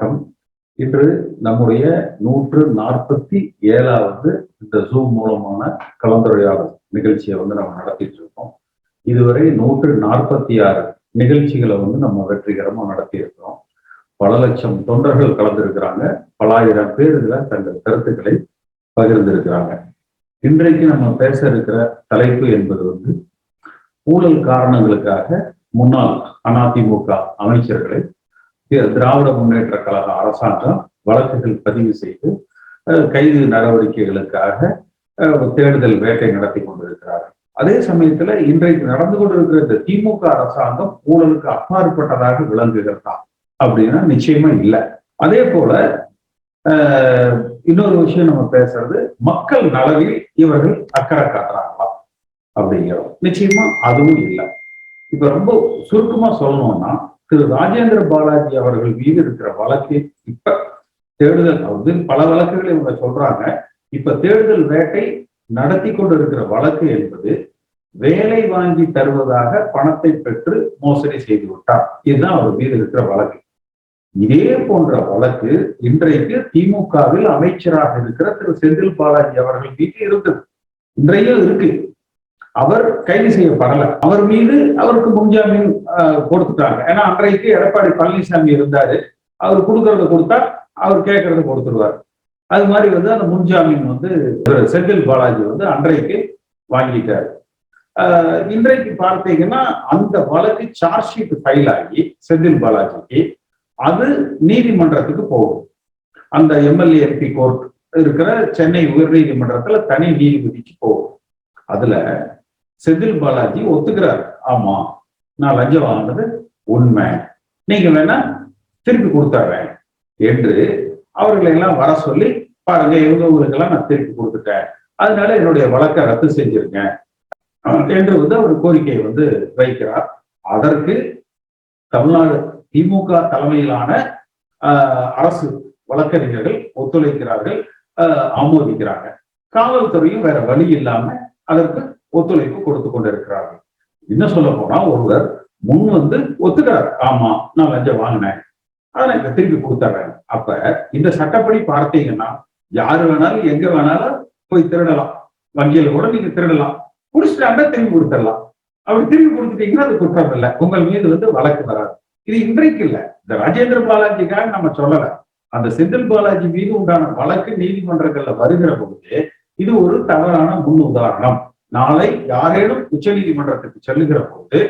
வணக்கம் இன்று நம்முடைய நூற்று நாற்பத்தி ஏழாவது இந்த ஜூம் மூலமான கலந்துரையாடல் நிகழ்ச்சியை வந்து நம்ம நடத்திட்டு இருக்கோம் இதுவரை நூற்று நாற்பத்தி ஆறு நிகழ்ச்சிகளை வந்து நம்ம வெற்றிகரமா நடத்தி இருக்கிறோம் பல லட்சம் தொண்டர்கள் கலந்திருக்கிறாங்க பல ஆயிரம் பேர் இதுல தங்கள் கருத்துக்களை பகிர்ந்திருக்கிறாங்க இன்றைக்கு நம்ம பேச இருக்கிற தலைப்பு என்பது வந்து ஊழல் காரணங்களுக்காக முன்னாள் அதிமுக அமைச்சர்களை திராவிட முன்னேற்ற கழக அரசாங்கம் வழக்குகள் பதிவு செய்து கைது நடவடிக்கைகளுக்காக தேடுதல் வேட்டை நடத்தி கொண்டிருக்கிறார்கள் அதே சமயத்துல இன்றைக்கு நடந்து கொண்டிருக்கிற இந்த திமுக அரசாங்கம் ஊழலுக்கு அப்பாற்பட்டதாக விளங்குகிறதா அப்படின்னா நிச்சயமா இல்லை. அதே போல இன்னொரு விஷயம் நம்ம பேசுறது மக்கள் நலவில் இவர்கள் அக்கறை காட்டுறாங்களா அப்படிங்கிறோம். நிச்சயமா அதுவும் இல்லை. இப்ப ரொம்ப சுருக்கமா சொல்லணும்னா திரு ராஜேந்திர பாலாஜி அவர்கள் மீது இருக்கிற வழக்கு இப்ப தேடுதல் வந்து பல வழக்குகளை இவங்க சொல்றாங்க. இப்ப தேடுதல் வேட்டை நடத்தி கொண்டு இருக்கிற வழக்கு என்பது வேலை வாங்கி தருவதாக பணத்தை பெற்று மோசடி செய்து விட்டார். இதுதான் அவர் மீது இருக்கிற வழக்கு. இதே போன்ற வழக்கு இன்றைக்கு திமுகவில் அமைச்சராக இருக்கிற திரு செந்தில் பாலாஜி அவர்கள் மீது இருந்தது. இன்றையும் இருக்கு. அவர் கைது செய்யப்படல. அவர் மீது அவருக்கு முன்ஜாமீன் கொடுத்துட்டாங்க. ஏன்னா அன்றைக்கு எடப்பாடி பழனிசாமி இருந்தாரு. அவர் கொடுக்கறத கொடுத்தா அவர் கேட்கறத கொடுத்துருவார். அது மாதிரி வந்து அந்த முன்ஜாமீன் வந்து செந்தில் பாலாஜி வந்து அன்றைக்கு வாங்கிட்டாரு. இன்றைக்கு பார்த்தீங்கன்னா அந்த வழக்கு சார்ஜ் ஷீட் ஃபைல் ஆகி செந்தில் பாலாஜிக்கு அது நீதிமன்றத்துக்கு போகும். அந்த எம்எல்ஏ எம்பி கோர்ட் இருக்கிற சென்னை உயர்நீதிமன்றத்துல தனி நீதிபதிக்கு போகும். அதுல செந்தில் பாலாஜி ஒத்துக்கிறார். ஆமா நான் லஞ்சம் வாங்கினது உண்மை. நீங்க வேணா திருப்பி கொடுத்துறேன் என்று அவர்களை எல்லாம் வர சொல்லி பாருங்க இவங்களுக்கெல்லாம் நான் திருப்பி கொடுத்துட்டேன். அதனால என்னுடைய வழக்கை ரத்து செஞ்சிருக்கேன் என்று வந்து அவர் கோரிக்கையை வந்து வைக்கிறார். அதற்கு தமிழ்நாடு திமுக தலைமையிலான அரசு வழக்கறிஞர்கள் ஒத்துழைக்கிறார்கள் ஆமோதிக்கிறாங்க. காவல்துறையும் வேற வழி இல்லாம அதற்கு ஒத்துழைப்பு கொடுத்து கொண்டிருக்கிறார்கள். என்ன சொல்ல போனா ஒருவர் முன் வந்து ஒத்துக்கிறார். ஆமா நான் லஞ்சம் வாங்கினேன். அதை நான் திருப்பி கொடுத்துறேன். அப்ப இந்த சட்டப்படி பார்த்தீங்கன்னா யாரு வேணாலும் எங்க வேணாலும் போய் திருடலாம். வங்கியில கூட நீங்க திருடலாம். குடிச்சிட்டாங்க திரும்பி கொடுத்துடலாம். அப்படி திரும்பி கொடுத்துட்டீங்கன்னா அது குற்றம் இல்லை. உங்கள் மீது வந்து வழக்கு வராது. இது இன்றைக்கு இல்ல. இந்த ராஜேந்திர பாலாஜிக்காக நம்ம சொல்லல. அந்த செந்தில் பாலாஜி மீது உண்டான வழக்கு நீதிமன்றங்கள்ல வருகிற பொழுது இது ஒரு தவறான முன் உதாரணம் நாளை யாரேனும் உச்ச நீதிமன்றத்துக்கு செல்லுகிற போது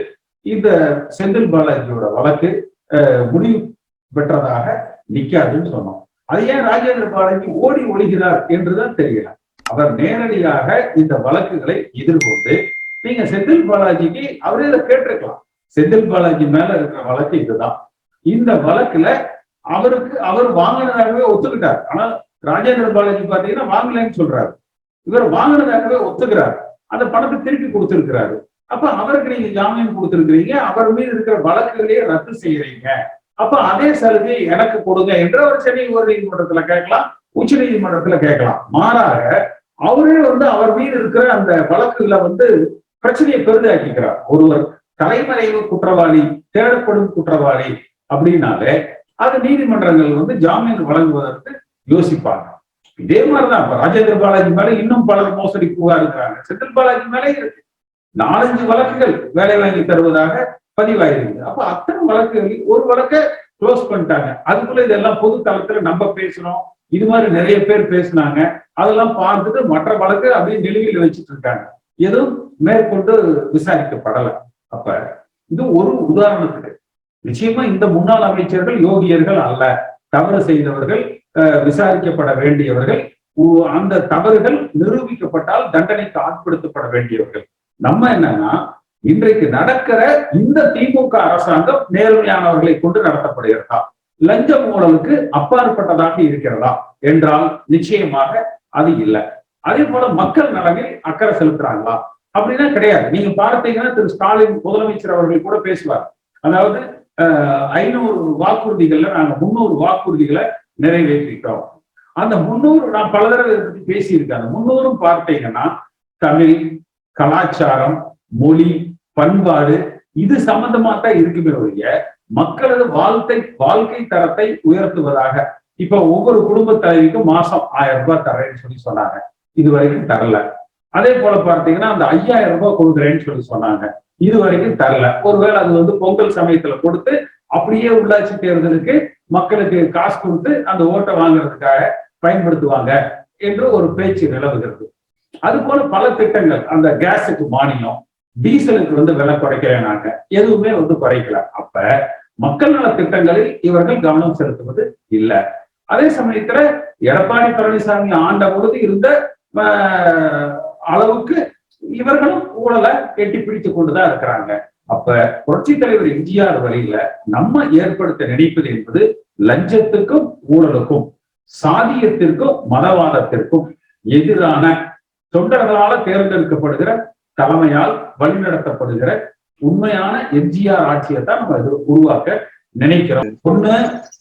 இந்த செந்தில் பாலாஜியோட வழக்கு முடிவு பெற்றதாக நிக்காதுன்னு சொன்னோம். அது ஏன் ராஜேந்திர பாலாஜி ஓடி ஒழிகிறார் என்றுதான் தெரியல. அவர் நேரடியாக இந்த வழக்குகளை எதிர்கொண்டு நீங்க செந்தில் பாலாஜிக்கு அவரே இதை கேட்டிருக்கலாம். செந்தில் பாலாஜி மேல இருக்கிற வழக்கு இதுதான். இந்த வழக்குல அவருக்கு அவர் வாங்கினதாகவே ஒத்துக்கிட்டார். ஆனா ராஜேந்திர பாலாஜி பாத்தீங்கன்னா வாங்கலைன்னு சொல்றாரு. இவர் வாங்கினதாகவே ஒத்துக்கிறார். அந்த பணத்தை திருப்பி கொடுத்திருக்கிறாரு. அப்ப அவருக்கு நீங்க ஜாமீன் கொடுத்திருக்கிறீங்க அவர் மீது இருக்கிற வழக்குகளையே ரத்து செய்யறீங்க. அப்ப அதே சலுகை எனக்கு கொடுங்க என்று அவர் சென்னை உயர் நீதிமன்றத்துல கேட்கலாம் உச்ச நீதிமன்றத்துல கேட்கலாம். மாறாக அவரே வந்து அவர் மீது இருக்கிற அந்த வழக்குகளை வந்து பிரச்சனையை பெரிதாக்கிக்கிறார். ஒருவர் தலைமறைவு குற்றவாளி தேடப்படும் குற்றவாளி அப்படின்னாலே அது நீதிமன்றங்கள் வந்து ஜாமீன் வழங்குவதற்கு யோசிப்பாங்க. இதே மாதிரிதான். இப்ப ராஜேந்திர பாலாஜி மேல இன்னும் பலர் மோசடி புகார் இருக்கிறாங்க செந்தில் பாலாஜி மேலே இருக்கு. நாலஞ்சு வழக்குகள் வேலை வாங்கி தருவதாக பதிவாயிருக்கு அப்ப அத்தனை வழக்குகளில் ஒரு வழக்கை க்ளோஸ் பண்ணிட்டாங்க. அதுக்குள்ள இதெல்லாம் பொது தளத்துல நம்ம பேசுறோம். இது மாதிரி நிறைய பேர் பேசினாங்க. அதெல்லாம் பார்த்துட்டு மற்ற வழக்கு அப்படியே நிலுவையில் வச்சுட்டு இருக்காங்க. எதுவும் மேற்கொண்டு விசாரிக்கப்படலை. அப்ப இது ஒரு உதாரணத்துக்கு. நிச்சயமா இந்த முன்னாள் அமைச்சர்கள் யோகியர்கள் அல்ல. தவறு செய்தவர்கள் விசாரிக்கப்பட வேண்டியவர்கள் அந்த தவறுகள் நிரூபிக்கப்பட்டால் தண்டனைக்கு ஆட்படுத்தப்பட வேண்டியவர்கள். நம்ம என்னன்னா இன்றைக்கு நடக்கிற இந்த திமுக அரசாங்கம் நேர்மையானவர்களை கொண்டு நடத்தப்படுகிறதா? லஞ்ச ஊழலுக்கு அப்பாற்பட்டதாக இருக்கிறதா? என்றால் நிச்சயமாக அது இல்லை. அதே போல மக்கள் நலனில் அக்கறை செலுத்துறாங்களா? அப்படின்னா கிடையாது. நீங்க பார்த்தீங்கன்னா திரு. ஸ்டாலின் முதலமைச்சர் அவர்கள் கூட பேசுவார். அதாவது ஐநூறு வாக்குறுதிகள்ல நாங்க முன்னூறு வாக்குறுதிகளை நிறைவேற்றிட்டோம். அந்த முன்னூறு நான் பல தடவை இதை பத்தி பேசியிருக்கேன். அந்த முன்னூறும் பார்த்தீங்கன்னா தமிழ் கலாச்சாரம் மொழி பண்பாடு இது சம்பந்தமா தான் இருக்குமே ஒழிய மக்களது வாழ்க்கை வாழ்க்கை தரத்தை உயர்த்துவதாக. இப்ப ஒவ்வொரு குடும்ப தலைவிக்கும் மாசம் ஆயிரம் ரூபாய் தரேன்னு சொல்லி சொன்னாங்க. இது வரைக்கும் தரல. அதே போல பார்த்தீங்கன்னா அந்த ஐயாயிரம் ரூபாய் கொடுக்குறேன்னு சொல்லி சொன்னாங்க. இது வரைக்கும் தரல. ஒருவேளை அது வந்து பொங்கல் சமயத்துல கொடுத்து அப்படியே உள்ளாட்சி தேர்தலுக்கு மக்களுக்கு காசு கொடுத்து அந்த ஓட்டை வாங்குறதுக்காக பயன்படுத்துவாங்க என்று ஒரு பேச்சு நிலவுகிறது. அது போல பல திட்டங்கள் அந்த கேஸுக்கு மானியம் டீசலுக்கு வந்து விலை குறைக்கிறாங்க எதுவுமே வந்து குறைக்கல. அப்ப மக்கள் நல திட்டங்களில் இவர்கள் கவனம் செலுத்துவது இல்லை. அதே சமயத்துல எடப்பாடி பழனிசாமி ஆண்ட பொழுது இருந்த அளவுக்கு இவர்களும் ஊழலை எட்டி பிடித்து கொண்டுதான் இருக்கிறாங்க. அப்ப புரட்சி தலைவர் எம்ஜிஆர் வழியில நம்ம ஏற்படுத்த நினைப்பது என்பது லஞ்சத்துக்கும் ஊழலுக்கும் சாதியத்திற்கும் மதவாதத்திற்கும் எதிரான தொண்டர்களால தேர்ந்தெடுக்கப்படுகிற தலைமையால் வழிநடத்தப்படுகிற உண்மையான எம்ஜிஆர் ஆட்சியை தான் நம்ம உருவாக்க நினைக்கிறோம். ஒண்ணு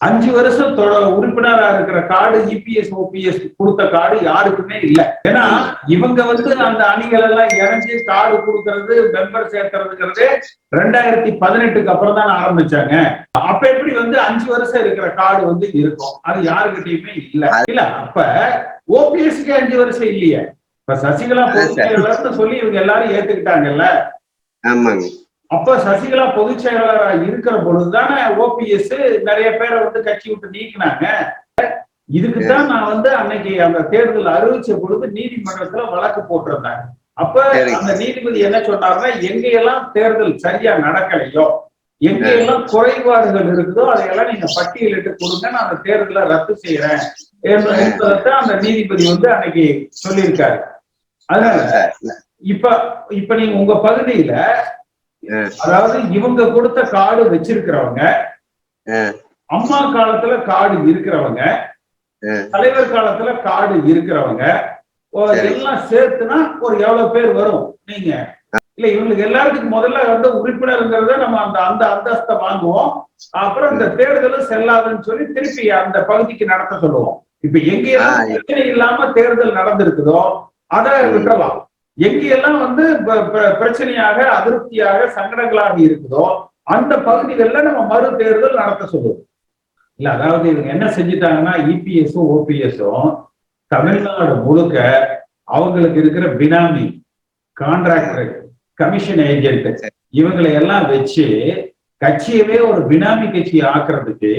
அஞ்சு வருஷம் உறுப்பினரா இருக்கிற கார்டு இபிஎஸ் ஓபிஎஸ் கொடுத்த கார்டு யாருக்குமே இல்ல. ஏன்னா இவங்க வந்து அந்த அணிகள் எல்லாம் இறங்கி கார்டு கொடுக்கறது மெம்பர் சேர்க்கறதுங்கிறது ரெண்டாயிரத்தி பதினெட்டுக்கு அப்புறம் தான் ஆரம்பிச்சாங்க. அப்ப எப்படி வந்து அஞ்சு வருஷம் இருக்கிற கார்டு வந்து இருக்கும்? அது யாருக்கிட்டயுமே இல்ல. இல்ல அப்ப ஓபிஎஸ்க்கு அஞ்சு வருஷம் இல்லையே. இப்ப சசிகலா சொல்லி இவங்க எல்லாரும் ஏத்துக்கிட்டாங்கல்ல? ஆமாங்க. அப்ப சசிகலா பொதுச் செயலாளரா இருக்கிற பொழுதுதானே ஓபிஎஸ் நிறைய பேரை வந்து கட்சி விட்டு நீக்கினாங்க. இதுக்குதான் நான் வந்து அன்னைக்கு அந்த தேர்தல் அறிவிச்ச பொழுது நீதிமன்றத்துல வழக்கு போட்டிருந்தேன் அப்ப அந்த நீதிபதி என்ன சொன்னாருன்னா எங்கெல்லாம் தேர்தல் சரியா நடக்கலையோ எங்கெல்லாம் குறைபாடுகள் இருக்குதோ அதையெல்லாம் நீங்க பட்டியலிட்டு கொடுங்க நான் அந்த தேர்தலை ரத்து செய்யறேன் என்பதைத்தான் அந்த நீதிபதி வந்து அன்னைக்கு சொல்லியிருக்காரு. அதனால இப்ப இப்ப நீங்க உங்க பகுதியில அதாவது இவங்க கொடுத்த காடு வச்சிருக்கிறவங்க அம்மா காலத்துல காடு இருக்கிறவங்க தலைவர் காலத்துல காடு இருக்கிறவங்க எல்லாம் சேர்த்துனா ஒரு எவ்வளவு பேர் வரும் நீங்க? இல்ல இவங்களுக்கு எல்லாத்துக்கும் முதல்ல வந்து உறுப்பினருங்கிறத நம்ம அந்த அந்த அந்தஸ்தை வாங்குவோம். அப்புறம் இந்த தேர்தலும் செல்லாதுன்னு சொல்லி திருப்பி அந்த பகுதிக்கு நடத்த சொல்லுவோம். இப்ப எங்கெல்லாம் பிரச்சனை இல்லாம தேர்தல் நடந்திருக்குதோ அதை விட்டுறலாம். எங்கெல்லாம் வந்து பிரச்சனையாக அதிருப்தியாக சங்கடங்களாக இருக்குதோ அந்த பகுதிகளில் நம்ம மறு தேர்தல் நடத்த சொல்லுவோம். இல்ல அதாவது இவங்க என்ன செஞ்சுட்டாங்கன்னா இபிஎஸும் ஓபிஎஸும் தமிழ்நாடு முழுக்க அவங்களுக்கு இருக்கிற பினாமி கான்ட்ராக்டர் கமிஷன் ஏஜென்ட் இவங்களை எல்லாம் வச்சு கட்சியவே ஒரு பினாமி கட்சி ஆக்குறதுக்கு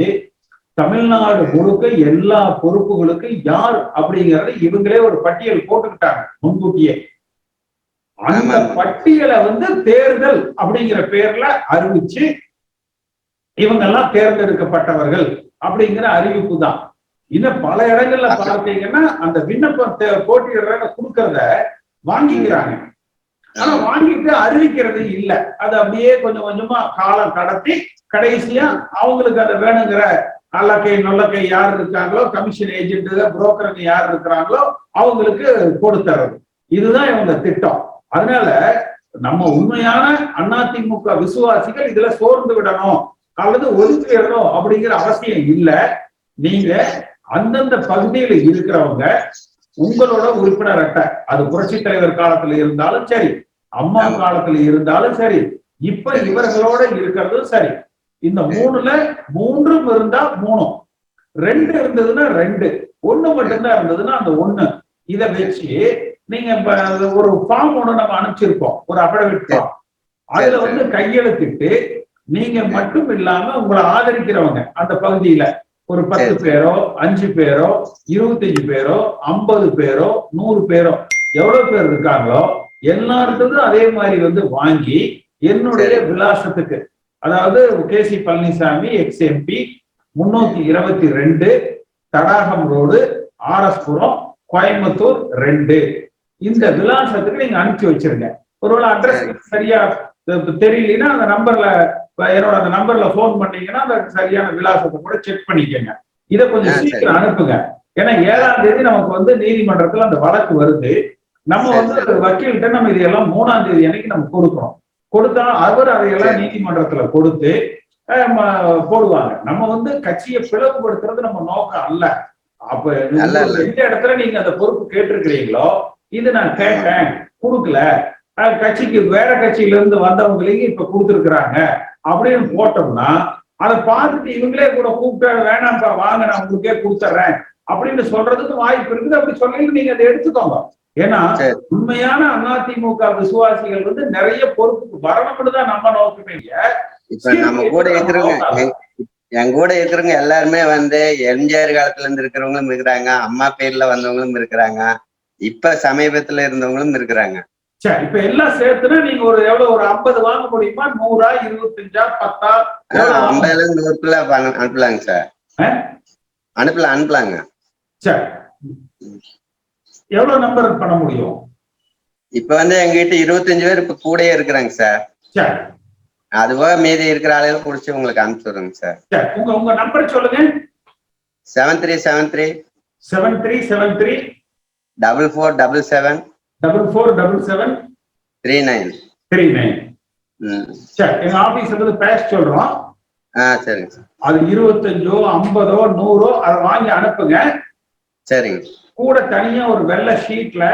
தமிழ்நாடு முழுக்க எல்லா பொறுப்புகளுக்கும் யார் அப்படிங்கறத இவங்களே ஒரு பட்டியல் போட்டுக்கிட்டாங்க முன்கூட்டியே. அந்த பட்டியலை வந்து தேர்தல் அப்படிங்கிற பேர்ல அறிவிச்சு இவங்க எல்லாம் தேர்ந்தெடுக்கப்பட்டவர்கள் அப்படிங்கிற அறிவிப்பு தான் இன்னும் பல இடங்கள்ல பார்த்தீங்கன்னா அந்த விண்ணப்பத்தை போட்டியிடுற கொடுக்கறத வாங்கிக்கிறாங்க. ஆனா வாங்கிட்டு அறிவிக்கிறது இல்ல. அது அப்படியே கொஞ்சம் கொஞ்சமா காலம் கடத்தி கடைசியா அவங்களுக்கு அதை வேணுங்கிற நல்லக்கை நல்லக்கை யார் இருக்காங்களோ கமிஷன் ஏஜென்ட் புரோக்கருங்க யார் இருக்கிறாங்களோ அவங்களுக்கு கொடுத்துறது. இதுதான் இவங்க திட்டம். அதனால நம்ம உண்மையான அதிமுக விசுவாசிகள் இதுல சோர்ந்து விடணும் அல்லது ஒதுக்கிடணும் அப்படிங்கிற அவசியம் இல்ல. நீங்க அந்தந்த பகுதியில இருக்கிறவங்க உங்களோட உறுப்பினர் அட்டை அது புரட்சி தலைவர் காலத்துல இருந்தாலும் சரி அம்மா காலத்துல இருந்தாலும் சரி இப்ப இவர்களோட இருக்கிறதும் சரி இந்த மூணுல மூன்றும் இருந்தா மூணும் ரெண்டு இருந்ததுன்னா ரெண்டு ஒண்ணு மட்டும்தான் இருந்ததுன்னா அந்த ஒண்ணு. இதை வச்சு நீங்க ஒரு ஃபார்ம் ஒண்ணு நம்ம அனுப்பிச்சிருப்போம் ஒரு அபடவிட் ஃபார்ம் அதுல வந்து கையெழுத்திட்டு நீங்க மட்டும் இல்லாம உங்களை ஆதரிக்கிறவங்க அந்த பகுதியில ஒரு பத்து பேரோ அஞ்சு பேரோ இருபத்தஞ்சு பேரோ ஐம்பது பேரோ நூறு பேரோ எவ்வளவு பேர் இருக்காங்களோ எல்லாருக்கும் அதே மாதிரி வந்து வாங்கி என்னுடைய விலாசத்துக்கு அதாவது K C Palaniswami ex MP முன்னூத்தி இருபத்தி ரெண்டு தடாகம் ரோடு ஆர்எஸ்புரம் கோயம்புத்தூர் ரெண்டு. இந்த விலாசத்துக்கு நீங்க அனுப்பிச்சு வச்சிருங்க. ஒருவேளை அட்ரஸ் சரியா தெரியலன்னா அந்த நம்பர்ல என்னோட அந்த நம்பர்ல போன் பண்ணீங்கன்னா அந்த சரியான விலாசத்தை கூட செக் பண்ணிக்கோங்க. இதை கொஞ்சம் சீக்கிரம் அனுப்புங்க. ஏன்னா ஏழாம் தேதி நமக்கு வந்து நீதிமன்றத்துல அந்த வழக்கு வருது. நம்ம வந்து வக்கீல்கிட்ட நம்ம இதையெல்லாம் மூணாம் தேதி அன்னைக்கு நம்ம கொடுக்கணும். கொடுத்தா அவர் அதையெல்லாம் நீதிமன்றத்துல கொடுத்து போடுவாங்க. நம்ம வந்து கட்சியை பிளவுபடுத்துறது நம்ம நோக்கம் அல்ல. அப்ப எந்த இடத்துல நீங்க அந்த பொறுப்பு கேட்டிருக்கிறீங்களோ இது நான் கேட்டேன். கொடுக்கல. கட்சிக்கு வேற கட்சியில இருந்து வந்தவங்களையும் இப்ப கொடுத்துருக்குறாங்க. அப்படின்னு போட்டோம்னா அதை பார்த்துட்டு இவங்களே கூட கூப்பிட்டு வேணாம்ப்பா வாங்க நான் உங்களுக்கே கொடுத்துட்றேன் அப்படின்னு சொல்றதுக்கு வாய்ப்பு இருக்குது. அப்படி சொல்லி நீங்க அதை எடுத்துக்கோங்க. ஏன்னா. உண்மையான அதிமுக விசுவாசிகள் வந்து நிறைய பொறுப்புக்கு வரணும்னு தான் நம்ம நோக்கமே இப்ப நம்ம கூட இருக்கிறவங்க என் கூட இருக்கிறவங்க எல்லாருமே வந்து எம்ஜிஆர் காலத்துல இருந்து இருக்கிறவங்களும் இருக்கிறாங்க அம்மா பேர்ல வந்தவங்களும் இருக்கிறாங்க. இப்ப சமீபத்துல இருந்தவங்களும் இருக்கிறாங்க. சரி இப்ப எல்லாம் சேர்த்துனா நீங்க ஒரு எவ்வளவு ஒரு ஐம்பது வாங்க முடியுமா? நூறா இருபத்தஞ்சா பத்தா? ஐம்பதுல இருந்து நூறுக்குள்ள அனுப்பலாங்க சார். ஆ? அனுப்பலாம் அனுப்பலாங்க. சரி எவ்வளவு நம்பர் பண்ண முடியும்? இப்ப வந்து எங்ககிட்ட இருபத்தஞ்சு பேர் இப்ப கூடயே இருக்கிறாங்க சார். அதுவா மீதி இருக்கிற ஆளுகளை குடிச்சு உங்களுக்கு அனுப்பிச்சுடுறேங்க சார். சரி உங்க உங்க நம்பர் சொல்லுங்க. Seven three seven three seven three seven three double four double seven double four double seven three nine three nine சரி எங்க ஆபீஸ் வந்து பேச சொல்றோம். ஆ சரிங்க சார். அது இருபத்தஞ்சோ ஐம்பதோ நூறோ அதை வாங்கி அனுப்புங்க. சரிங்க. கூட தனியா ஒரு வெள்ளை ஷீட்ல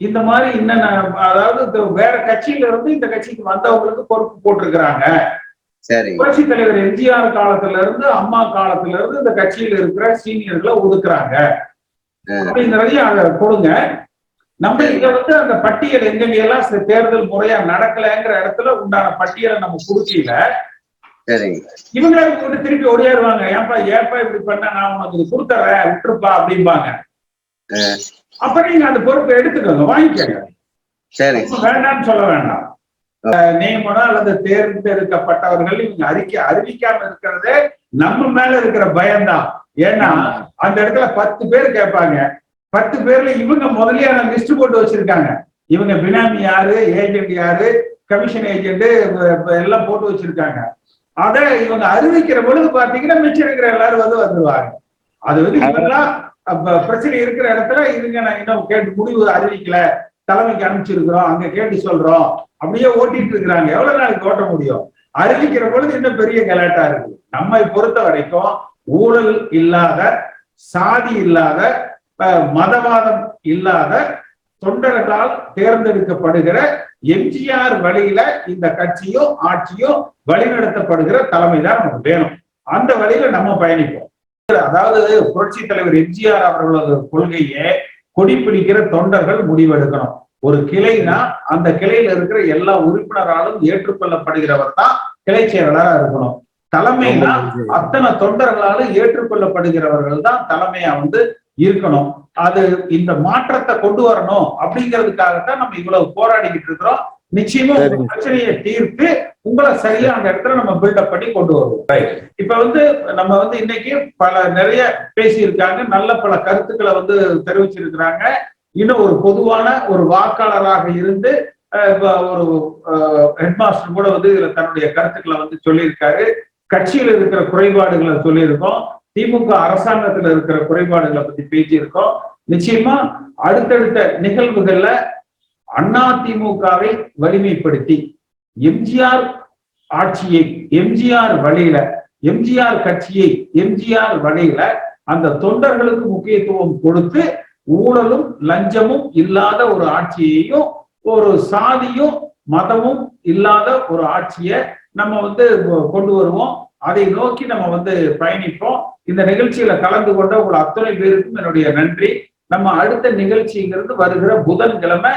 இந்த மாதிரி என்னென்ன அதாவது வேற கட்சியில இருந்து இந்த கட்சிக்கு வந்தவங்களுக்கு பொறுப்பு போட்டிருக்கிறாங்க. சரிங்க புரட்சி தலைவர் எம்ஜிஆர் காலத்துல இருந்து அம்மா காலத்துல இருந்து இந்த கட்சியில இருக்கிற சீனியர்களை ஒதுக்குறாங்க. அப்படிங்கிறதையும் அதை கொடுங்க. நம்ம இங்க வந்து அந்த பட்டியல் எங்கெங்க எல்லாம் தேர்தல் முறையா நடக்கலைங்கிற இடத்துல உண்டான பட்டியலை நம்ம கொடுக்கல. இவங்களே வந்து திருப்பி ஓடியாருவாங்க. ஏன்பா ஏன்பா இப்படி பண்ண நான் உனக்கு இது கொடுத்துறேன் விட்டுருப்பா அப்படிம்பாங்க. அப்ப நீங்க அந்த பொறுப்பை எடுத்துக்கோங்க வாங்கிக்கோங்க. சார். வேண்டாம்னு சொல்ல வேண்டாம். நியமனம் அல்லது தேர்ந்தெடுக்கப்பட்டவர்கள் இவங்க அறிக்கை அறிவிக்காம இருக்கிறதே நம்ம மேல இருக்கிற பயம்தான். ஏன்னா அந்த இடத்துல பத்து பேர் கேட்பாங்க. பத்து பேர்ல இவங்க முதலியான லிஸ்ட் போட்டு வச்சிருக்காங்க. இவங்க பினாமி யாரு ஏஜென்ட் யாரு கமிஷன் ஏஜென்ட் எல்லாம் போட்டு வச்சிருக்காங்க. அதை இவங்க அறிவிக்கிற பொழுது பாத்தீங்கன்னா மிச்சம் இருக்கிற எல்லாரும் வந்து வந்துருவாங்க. அது வந்து இவங்கெல்லாம் அப்ப பிரச்சனை இருக்கிற இடத்துல இதுங்க நான் இன்னும் கேட்டு முடிவு அறிவிக்கல. தலைமைக்கு அனுப்பிச்சிருக்கிறோம். அங்க கேட்டு சொல்றோம். அப்படியே ஓட்டிட்டு இருக்கிறாங்க. எவ்வளவு நாளைக்கு ஓட்ட முடியும்? அறிவிக்கிற பொழுது இன்னும் பெரிய கலாட்டா இருக்கு. நம்மை பொறுத்த வரைக்கும் ஊழல் இல்லாத சாதி இல்லாத அஹ், மதவாதம் இல்லாத தொண்டர்களால் தேர்ந்தெடுக்கப்படுகிற எம்ஜிஆர் வழியில இந்த கட்சியோ ஆட்சியோ வழிநடத்தப்படுகிற தலைமை தான் நமக்கு வேணும். அந்த வழியில நம்ம பயணிப்போம். அதாவது புரட்சி தலைவர் எம்ஜிஆர் அவர்களது கொள்கையை கொடி பிடிக்கிற தொண்டர்கள் முடிவெடுக்கணும். ஒரு கிளைனா அந்த கிளையில இருக்கிற எல்லா உறுப்பினராலும் ஏற்றுக்கொள்ளப்படுகிறவர் தான் கிளை செயலாளராக இருக்கணும். தலைமைனா அத்தனை தொண்டர்களாலும் ஏற்றுக்கொள்ளப்படுகிறவர்கள் தான் தலைமையா வந்து இருக்கணும். அது இந்த மாற்றத்தை கொண்டு வரணும் அப்படிங்கிறதுக்காகத்தான் நம்ம இவ்வளவு போராடிக்கிட்டு இருக்கிறோம். நிச்சயமா. பிரச்சனையை தீர்த்து உங்களை சரியா அந்த இடத்துல நம்ம பில்டப் பண்ணி கொண்டு வருவோம். இப்ப வந்து நம்ம வந்து இன்னைக்கு பல நிறைய பேசியிருக்காங்க. நல்ல பல கருத்துக்களை வந்து தெரிவிச்சிருக்கிறாங்க. இன்னும் ஒரு பொதுவான ஒரு வாக்காளராக இருந்து ஒரு ஹெட்மாஸ்டர் கூட வந்து இதுல தன்னுடைய கருத்துக்களை வந்து சொல்லியிருக்காரு. கட்சியில் இருக்கிற குறைபாடுகளை சொல்லியிருக்கோம். திமுக அரசாங்கத்துல இருக்கிற குறைபாடுகளை பத்தி பேசியிருக்கோம். நிச்சயமா அடுத்தடுத்த நிகழ்வுகள்ல அண்ணா திமுகவை வலிமைப்படுத்தி எம்ஜிஆர் ஆட்சியை எம்ஜிஆர் வழியில எம்ஜிஆர் கட்சியை எம்ஜிஆர் வழியில அந்த தொண்டர்களுக்கு முக்கியத்துவம் கொடுத்து ஊழலும் லஞ்சமும் இல்லாத ஒரு ஆட்சியையும் ஒரு சாதியும் மதமும் இல்லாத ஒரு ஆட்சியை நம்ம வந்து கொண்டு வருவோம். அதை நோக்கி நம்ம வந்து பயணிப்போம். இந்த நிகழ்ச்சியில கலந்து கொண்ட உங்கள் அத்தனை பேருக்கும் என்னுடைய நன்றி. நம்ம அடுத்த நிகழ்ச்சிங்கிறது வருகிற புதன்கிழமை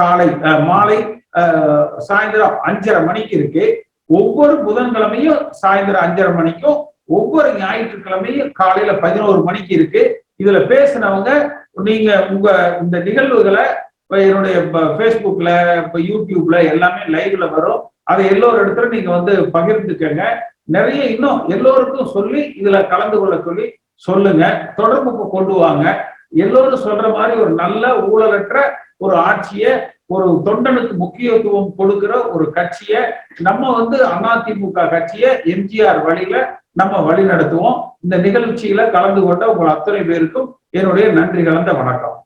காலை மாலை சாயந்தரம் அஞ்சரை மணிக்கு இருக்கு. ஒவ்வொரு புதன்கிழமையும் சாயந்தரம் அஞ்சரை மணிக்கும் ஒவ்வொரு ஞாயிற்றுக்கிழமையும் காலையில பதினோரு மணிக்கு இருக்கு. இதுல பேசினவங்க நீங்க உங்க இந்த நிகழ்வுகளை இப்ப என்னுடைய ஃபேஸ்புக்ல இப்ப யூடியூப்ல எல்லாமே லைவ்ல வரும். அதை எல்லோரு இடத்துல நீங்க வந்து பகிர்ந்துக்கங்க. நிறைய இன்னும் எல்லோருக்கும் சொல்லி இதுல கலந்து கொள்ள சொல்லி சொல்லுங்க. தொடர்புக்கு கொண்டு வாங்க. எல்லோரும் சொல்ற மாதிரி ஒரு நல்ல ஊழலற்ற ஒரு ஆட்சியை ஒரு தொண்டனுக்கு முக்கியத்துவம் கொடுக்கிற ஒரு கட்சியை நம்ம வந்து அதிமுக கட்சியை எம்ஜிஆர் வழியில நம்ம வழி நடத்துவோம் இந்த நிகழ்ச்சியில கலந்து கொண்ட உங்கள் அத்தனை பேருக்கும் என்னுடைய நன்றி கலந்த வணக்கம்.